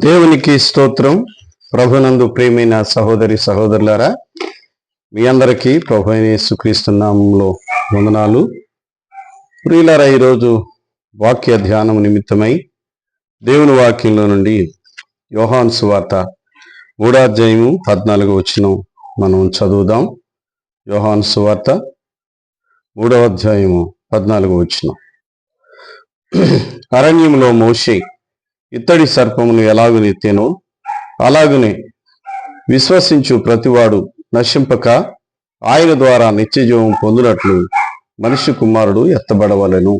దేవునికి స్తోత్రం. ప్రభునందు ప్రేమైన సహోదరి సహోదరులారా మీ అందరికీ ప్రభు అయిన వందనాలు. ప్రియులారా ఈరోజు వాక్య ధ్యానం నిమిత్తమై దేవుని వాక్యంలో నుండి యోహాన్ సువార్త మూడాధ్యాయము పద్నాలుగు వచ్చిన మనం చదువుదాం. యోహాన్ సువార్త మూడవ అధ్యాయము పద్నాలుగు వచ్చిన అరణ్యంలో మోషే ఇత్తడి సర్పమును ఎలాగు నెత్తేనో అలాగనే విశ్వసించు ప్రతివాడు నశింపక ఆయన ద్వారా నిత్యజీవం పొందినట్లు మనిషి కుమారుడు ఎత్తబడవలెను.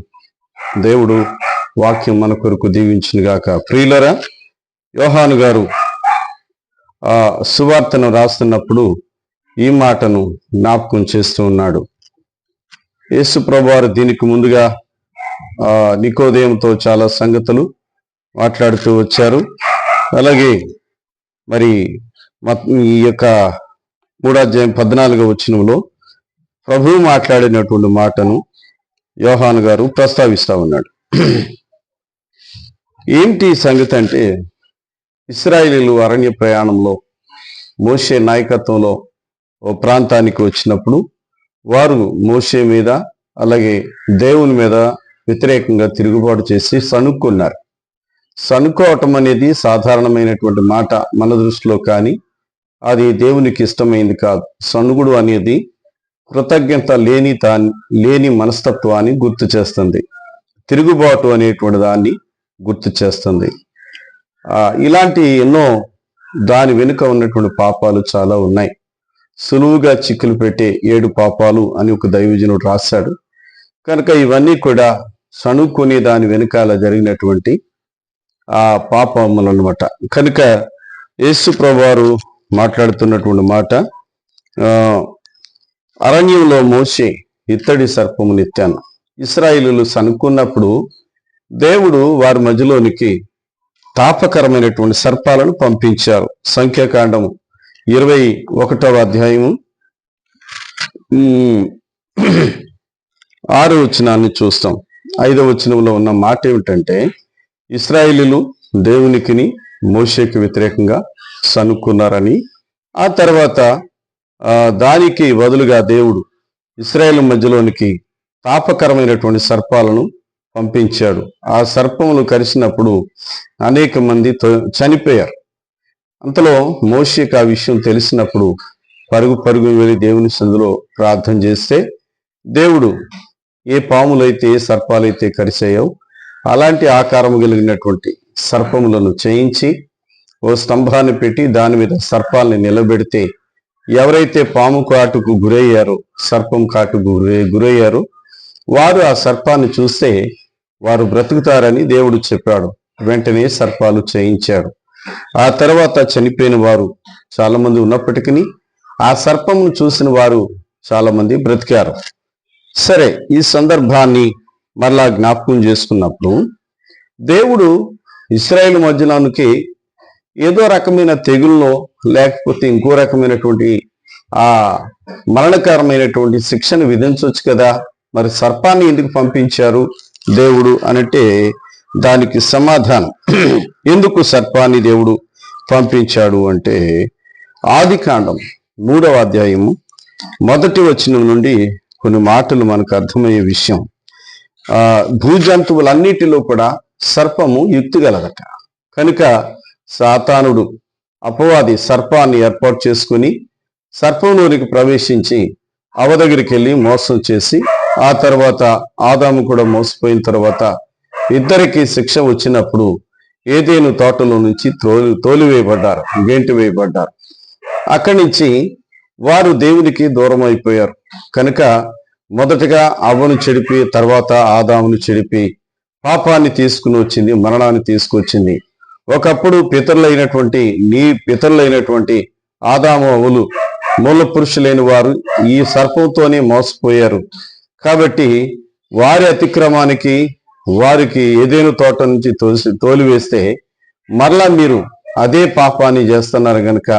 దేవుడు వాక్యం మన కొరకు దీవించినగాక. ప్రియులరా యోహాను గారు ఆ సువార్తను రాస్తున్నప్పుడు ఈ మాటను జ్ఞాపకం చేస్తూ ఉన్నాడు. యేసు ప్రభువారు దీనికి ముందుగా ఆ నికోదయంతో చాలా సంగతులు మాట్లాడుతూ వచ్చారు. అలాగే మరి మత్- ఈ యొక్క మూడాధ్యాయం పద్నాలుగో వచ్చినంలో ప్రభువు మాట్లాడినటువంటి మాటను యోహాన్ గారు ప్రస్తావిస్తా ఉన్నాడు. ఏంటి సంగతి అంటే ఇస్రాయిలీలు అరణ్య ప్రయాణంలో మోషే నాయకత్వంలో ఓ ప్రాంతానికి వచ్చినప్పుడు వారు మోషే మీద అలాగే దేవుని మీద వ్యతిరేకంగా తిరుగుబాటు చేసి సణుక్కున్నారు. సనుకోవటం అనేది సాధారణమైనటువంటి మాట మన దృష్టిలో కానీ అది దేవునికి ఇష్టమైంది కాదు. సనుగుడు అనేది కృతజ్ఞత లేని తా లేని మనస్తత్వాన్ని గుర్తు చేస్తుంది. తిరుగుబాటు అనేటువంటి దాన్ని గుర్తు చేస్తుంది. ఇలాంటి ఎన్నో దాని వెనుక ఉన్నటువంటి పాపాలు చాలా ఉన్నాయి. సులువుగా చిక్కులు పెట్టే ఏడు పాపాలు అని ఒక దైవజనుడు రాశాడు. కనుక ఇవన్నీ కూడా సణుక్కునే దాని వెనుకాల జరిగినటువంటి ఆ పాపములు అనమాట కనుక యేసు ప్రభువారు మాట్లాడుతున్నటువంటి మాట అరణ్యంలో మోసి ఇత్తడి సర్పము నెత్తాను. ఇస్రాయిలు సనుక్కున్నప్పుడు దేవుడు వారి మధ్యలోనికి తాపకరమైనటువంటి సర్పాలను పంపించారు. సంఖ్యాకాండము ఇరవై ఒకటవ అధ్యాయము ఆరు ఆరో వచనాన్ని చూస్తాం. ఐదవ వచనంలో ఉన్న మాట ఏమిటంటే ఇస్రాయిలీలు దేవునికిని మోషేకి వ్యతిరేకంగా సనుక్కున్నారని ఆ తర్వాత దానికి బదులుగా దేవుడు ఇస్రాయేల్ మధ్యలోనికి తాపకరమైనటువంటి సర్పాలను పంపించాడు. ఆ సర్పములు కరిసినప్పుడు అనేక మంది చనిపోయారు. అంతలో మోషేకి ఆ విషయం తెలిసినప్పుడు పరుగు పరుగు వెళ్ళి దేవుని సందులో ప్రార్థన చేస్తే దేవుడు ఏ పాములైతే ఏ సర్పాలైతే కరిచాయో అలాంటి ఆకారము కలిగినటువంటి సర్పములను చేయించి ఓ స్తంభాన్ని పెట్టి దాని మీద సర్పాలని నిలబెడితే ఎవరైతే పాము కాటుకు గురయ్యారో సర్పం కాటుకు గురయ్యారో వారు ఆ సర్పాన్ని చూస్తే వారు బ్రతుకుతారని దేవుడు చెప్పాడు. వెంటనే సర్పాలు చేయించాడు. ఆ తర్వాత చనిపోయిన వారు చాలామంది ఉన్నప్పటికీ ఆ సర్పమును చూసిన వారు చాలామంది బ్రతికారు. సరే ఈ సందర్భాన్ని మరలా జ్ఞాపకం చేసుకున్నప్పుడు దేవుడు ఇస్రాయేల్ మధ్యలోనికి ఏదో రకమైన తెగుల్లో లేకపోతే ఇంకో రకమైనటువంటి ఆ మరణకరమైనటువంటి శిక్షను విధించవచ్చు కదా. మరి సర్పాన్ని ఎందుకు పంపించారు దేవుడు అనంటే దానికి సమాధానం. ఎందుకు సర్పాన్ని దేవుడు పంపించాడు అంటే ఆది కాండం మూడవ అధ్యాయము మొదటి వచనం నుండి కొన్ని మాటలు మనకు అర్థమయ్యే విషయం. భూజంతువులన్నిటిలో కూడా సర్పము యుక్తి గలదట కనుక సాతానుడు అపవాది సర్పాన్ని ఏర్పాటు చేసుకుని సర్పంలోనికి ప్రవేశించి అవ దగ్గరికి వెళ్ళి మోసం చేసి ఆ తర్వాత ఆదాము కూడా మోసపోయిన తర్వాత ఇద్దరికి శిక్ష వచ్చినప్పుడు ఏదేను తోటలో నుంచి తోలి తోలివేయబడ్డారు గేంటి వేయబడ్డారు. అక్కడి నుంచి వారు దేవునికి దూరం అయిపోయారు కనుక మొదటగా అవ్వను చెడిపి తర్వాత ఆదామును చెడిపి పాపాన్ని తీసుకుని వచ్చింది మరణాన్ని తీసుకొచ్చింది. ఒకప్పుడు పితరులైనటువంటి నీ పితరులైనటువంటి ఆదాము అవులు మూల పురుషులైన వారు ఈ సర్పంతోనే మోసపోయారు. కాబట్టి వారి అతిక్రమానికి వారికి ఏదేను తోట నుంచి తోసి తోలివేస్తే మరలా మీరు అదే పాపాన్ని చేస్తున్నారు కనుక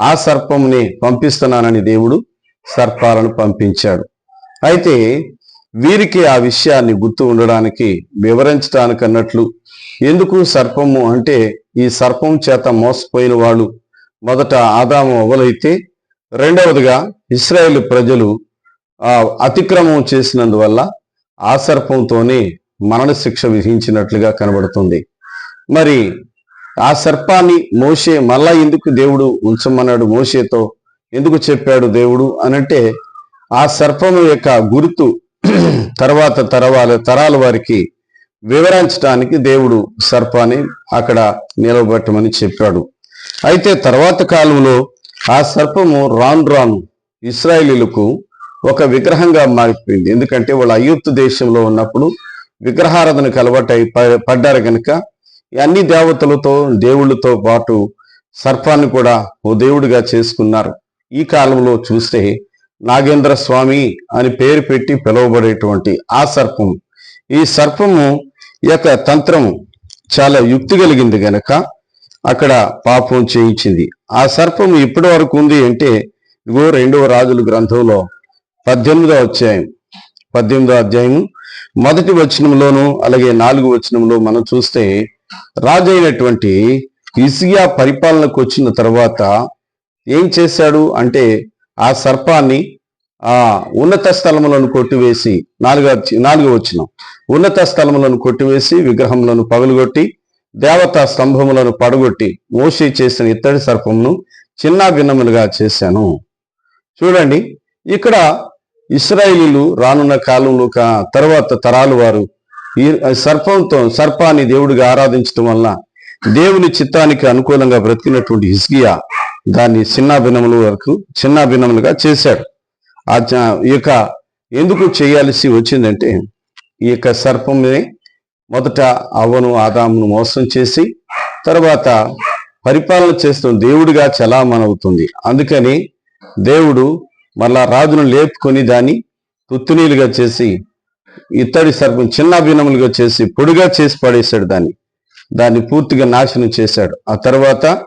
ఆ సర్పంని పంపిస్తున్నానని దేవుడు సర్పాలను పంపించాడు. అయితే వీరికి ఆ విషయాన్ని గుర్తు ఉండడానికి వివరించడానికి అన్నట్లు ఎందుకు సర్పము అంటే ఈ సర్పం చేత మోసపోయిన వాళ్ళు మొదట ఆదాము అవ్వలైతే రెండవదిగా ఇస్రాయేల్ ప్రజలు ఆ అతిక్రమం చేసినందువల్ల ఆ సర్పంతోనే మరణ శిక్ష విధించినట్లుగా కనబడుతుంది. మరి ఆ సర్పాన్ని మోసే మళ్ళా ఎందుకు దేవుడు ఉంచమన్నాడు? మోసేతో ఎందుకు చెప్పాడు దేవుడు? అనంటే ఆ సర్పము యొక్క గుర్తు తర్వాత తరవాల తరాల వారికి వివరించడానికి దేవుడు సర్పాన్ని అక్కడ నిలబెట్టమని చెప్పాడు. అయితే తర్వాత కాలంలో ఆ సర్పము రాను రాను ఇస్రాయేలీలకు ఒక విగ్రహంగా మారిపోయింది. ఎందుకంటే వాళ్ళు అయ్యూప్తు దేశంలో ఉన్నప్పుడు విగ్రహారాధనకు అలవాటై ప- పడ్డారు కనుక అన్ని దేవతలతో దేవుళ్ళతో పాటు సర్పాన్ని కూడా ఓ దేవుడిగా చేసుకున్నారు. ఈ కాలంలో చూస్తే నాగేంద్ర స్వామి అని పేరు పెట్టి పిలువబడేటువంటి ఆ సర్పం. ఈ సర్పము యొక్క తంత్రము చాలా యుక్తి కలిగింది గనక అక్కడ పాపం చేయించింది. ఆ సర్పము ఇప్పటి వరకు ఉంది అంటే ఇగో రెండవ రాజుల గ్రంథంలో పద్దెనిమిదో అధ్యాయం పద్దెనిమిదో అధ్యాయం మొదటి వచనంలోను అలాగే నాలుగు వచనంలో మనం చూస్తే రాజు అయినటువంటి ఇసియా పరిపాలనకు వచ్చిన తర్వాత ఏం చేశాడు అంటే ఆ సర్పాన్ని ఆ ఉన్నత స్థలములను కొట్టివేసి నాలుగో నాలుగో వచ్చిన ఉన్నత స్థలములను కొట్టివేసి విగ్రహములను పగులుగొట్టి దేవతా స్తంభములను పడగొట్టి మోసి చేసిన ఇత్తడి సర్పమును చిన్న భిన్నములుగా చేశాను. చూడండి ఇక్కడ ఇస్రాయిలీలు రానున్న కాలంలో తర్వాత తరాలు వారు ఈ సర్పంతో సర్పాన్ని దేవుడిగా ఆరాధించడం వల్ల దేవుని చిత్తానికి అనుకూలంగా బ్రతికినటువంటి హిస్కియా దాన్ని చిన్నాభిన్నముల వరకు చిన్న భిన్నములుగా చేశాడు. ఆ చ- ఈ యొక్క ఎందుకు చేయాల్సి వచ్చిందంటే ఈ యొక్క సర్పమే మొదట అవ్వను ఆదామును మోసం చేసి తర్వాత పరిపాలన చేస్తున్న దేవుడిగా చలామణవుతుంది. అందుకని దేవుడు మళ్ళా రాజును లేపుకొని దాన్ని తుత్తునీలుగా చేసి ఇత్తడి సర్పం చిన్నాభిన్నములుగా చేసి పొడిగా చేసి పడేశాడు దాన్ని. దాన్ని పూర్తిగా నాశనం చేశాడు. ఆ తర్వాత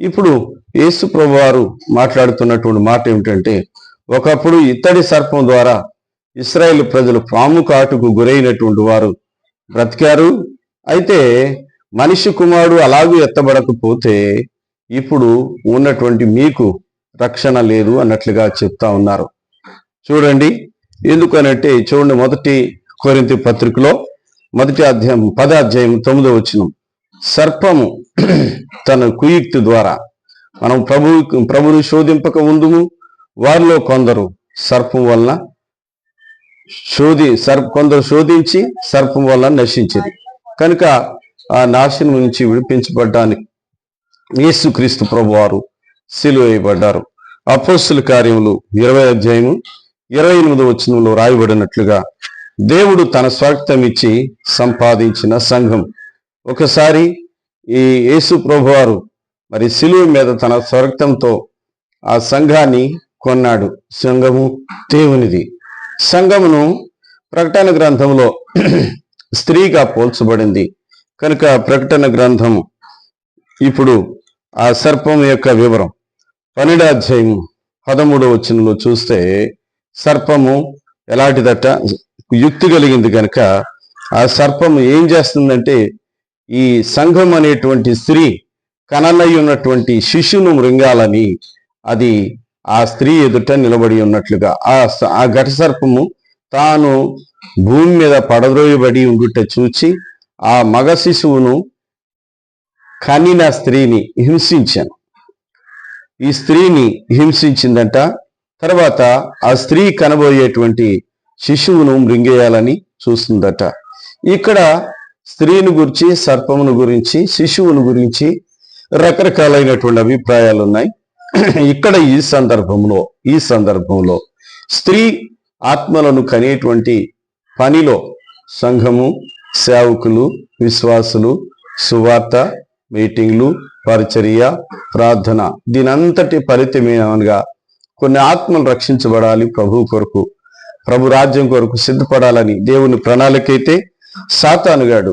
ఇప్పుడు యేసు ప్రభు వారు మాట్లాడుతున్నటువంటి మాట ఏమిటంటే ఒకప్పుడు ఇత్తడి సర్పం ద్వారా ఇస్రాయేల్ ప్రజలు పాము కాటుకు గురైనటువంటి వారు బ్రతికారు. అయితే మనిషి కుమారుడు అలాగూ ఎత్తబడకపోతే ఇప్పుడు ఉన్నటువంటి మీకు రక్షణ లేదు అన్నట్లుగా చెప్తా ఉన్నారు. చూడండి ఎందుకనంటే చూడండి మొదటి కొరింతి పత్రికలో మొదటి అధ్యాయం పద అధ్యాయం తొమ్మిదో వచ్చిన సర్పము తన కుయుక్తి ద్వారా మనం ప్రభు ప్రభుని శోధింపక ముందుము వారిలో కొందరు సర్పం వలన శోధి సర్ప కొందరు శోధించి సర్పం వలన నశించింది కనుక ఆ నాశనం నుంచి విడిపించబడ్డానికి యేసుక్రీస్తు ప్రభు వారు సిలువ వేయబడ్డారు. అపోస్తుల కార్యములు ఇరవై అధ్యాయము ఇరవై ఎనిమిది వచనంలో రాయబడినట్లుగా దేవుడు తన స్వాగతం ఇచ్చి సంపాదించిన సంఘం. ఒకసారి ఈ యేసు ప్రభువారు మరి సిలువ మీద తన స్వర్గంతో ఆ సంఘాన్ని కొన్నాడు. సంఘము దేవునిది. సంఘమును ప్రకటన గ్రంథంలో స్త్రీగా పోల్చబడింది. కనుక ప్రకటన గ్రంథం ఇప్పుడు ఆ సర్పం యొక్క వివరం. పన్నెండు పదమూడు పదమూడవ వచనంలో చూస్తే సర్పము ఎలాంటిదట? యుక్తి కలిగింది కనుక ఆ సర్పము ఏం చేస్తుందంటే ఈ సంఘం అనేటువంటి స్త్రీ కనలై ఉన్నటువంటి శిశువును మృంగాలని అది ఆ స్త్రీ ఎదుట నిలబడి ఉన్నట్లుగా ఆ ఆ ఘట సర్పము తాను భూమి మీద పడద్రోయబడి ఉండుట చూచి ఆ మగ శిశువును కనిన స్త్రీని హింసించాను. ఈ స్త్రీని హింసించిందంట. తర్వాత ఆ స్త్రీ కనబోయేటువంటి శిశువును మృంగేయాలని చూస్తుందట. ఇక్కడ స్త్రీని గురించి సర్పమును గురించి శిశువును గురించి రకరకాలైనటువంటి అభిప్రాయాలు ఉన్నాయి ఇక్కడ ఈ సందర్భంలో ఈ సందర్భంలో స్త్రీ ఆత్మలను కనేటువంటి పనిలో సంఘము సేవకులు విశ్వాసులు సువార్త మీటింగ్లు పరిచర్య ప్రార్థన దీనంతటి ఫలితమేనగా కొన్ని ఆత్మలు రక్షించబడాలి ప్రభు కొరకు ప్రభు రాజ్యం కొరకు సిద్ధపడాలని దేవుని ప్రణాళికైతే సాతానుగాడు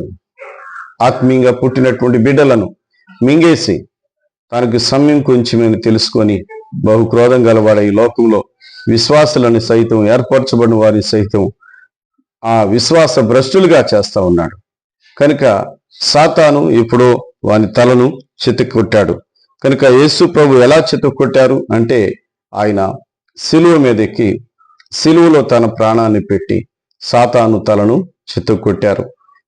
ఆత్మీయంగా పుట్టినటువంటి బిడ్డలను మింగేసి తనకు సమయం కొంచెమని తెలుసుకొని బహు క్రోధం గలవాడ ఈ లోకంలో విశ్వాసులను సైతం ఏర్పరచబడిన వారి సైతం ఆ విశ్వాస భ్రష్టులుగా చేస్తా ఉన్నాడు. కనుక సాతాను ఇప్పుడు వాని తలను చితక్కొట్టాడు కనుక యేసు ప్రభు ఎలా చితక్కొట్టారు అంటే ఆయన సిలువ మీదెక్కి సిలువలో తన ప్రాణాన్ని పెట్టి సాతాను తలను చితక్కొట్టారు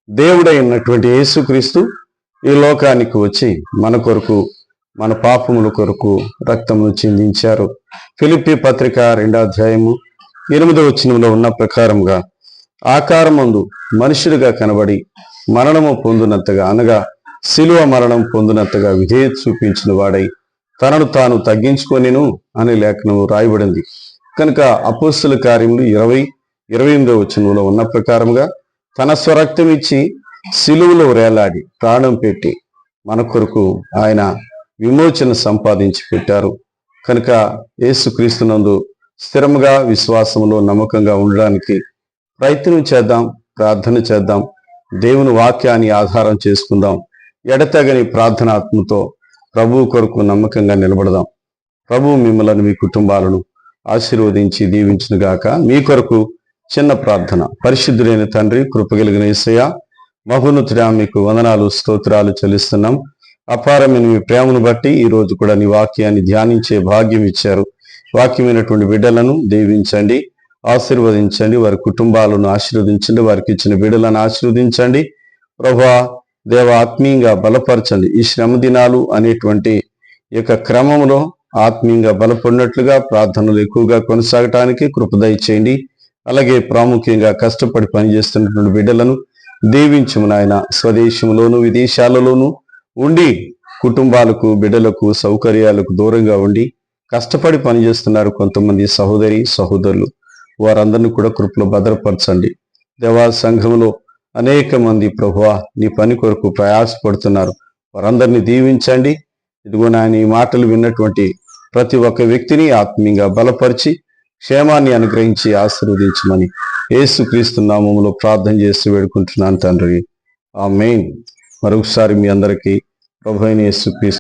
దేవుడైనటువంటి యేసుక్రీస్తు ఈ లోకానికి వచ్చి మన కొరకు మన పాపముల కొరకు రక్తమును చిందించారు. ఫిలిపి పత్రిక రెండో అధ్యాయము ఎనిమిదో వచనంలో ఉన్న ప్రకారంగా ఆకారమందు మనుషుడిగా కనబడి మరణము పొందినంతగా అనగా శిలువ మరణం పొందినంతగా విధేయత చూపించిన వాడై తనను తాను తగ్గించుకొనిను అనే లేఖనము రాయబడింది. కనుక అపోస్తుల కార్యములు ఇరవై ఇరవై ఎనిమిదో వచనంలో ఉన్న ప్రకారంగా తన స్వరక్తం ఇచ్చి సిలువలో వేలాడి ప్రాణం పెట్టి మన కొరకు ఆయన విమోచన సంపాదించి పెట్టారు. కనుక యేసుక్రీస్తునందు స్థిరముగా విశ్వాసంలో నమ్మకంగా ఉండడానికి ప్రయత్నం చేద్దాం ప్రార్థన చేద్దాం దేవుని వాక్యాన్ని ఆధారం చేసుకుందాం ఎడతగని ప్రార్థనాత్మతో ప్రభువు కొరకు నమ్మకంగా నిలబడదాం. ప్రభు మిమ్మల్ని మీ కుటుంబాలను ఆశీర్వదించి దీవించునుగాక. మీ కొరకు చిన్న ప్రార్థన. పరిశుద్ధులైన తండ్రి కృపగలిగిన ఇసయ మహోన్నతుడా మీకు వందనాలు స్తోత్రాలు చెల్లిస్తున్నాం. అపారమైన మీ ప్రేమను బట్టి ఈ రోజు కూడా నీ వాక్యాన్ని ధ్యానించే భాగ్యం ఇచ్చారు. వాక్యమైనటువంటి బిడ్డలను దీవించండి ఆశీర్వదించండి వారి కుటుంబాలను ఆశీర్వదించండి వారికి ఇచ్చిన బిడ్డలను ఆశీర్వదించండి. ప్రభా దేవ ఆత్మీయంగా బలపరచండి. ఈ శ్రమ దినాలు అనేటువంటి యొక్క క్రమంలో ఆత్మీయంగా బలపడినట్లుగా ప్రార్థనలు ఎక్కువగా కొనసాగటానికి కృపదయ చేయండి అలాగే ప్రాముఖ్యంగా కష్టపడి పనిచేస్తున్నటువంటి బిడ్డలను దీవించము నాయన. స్వదేశంలోను విదేశాలలోను ఉండి కుటుంబాలకు బిడ్డలకు సౌకర్యాలకు దూరంగా ఉండి కష్టపడి పనిచేస్తున్నారు కొంతమంది సహోదరి సహోదరులు. వారందరినీ కూడా కృపలో భద్రపరచండి. దేవా సంఘంలో అనేక మంది ప్రభువా నీ పని కొరకు ప్రయాసపడుతున్నారు. వారందరినీ దీవించండి. ఇదిగో నాయన ఈ మాటలు విన్నటువంటి ప్రతి ఒక్క వ్యక్తిని ఆత్మీయంగా బలపరిచి క్షేమాన్ని అనుగ్రహించి ఆశీర్వదించమని ఏసుక్రీస్తు నామములో ప్రార్థన చేస్తూ వేడుకుంటున్నాను తండ్రి. ఆ మెయిన్ మరొకసారి మీ అందరికీ ప్రభు అయిన యేసుక్రీస్తు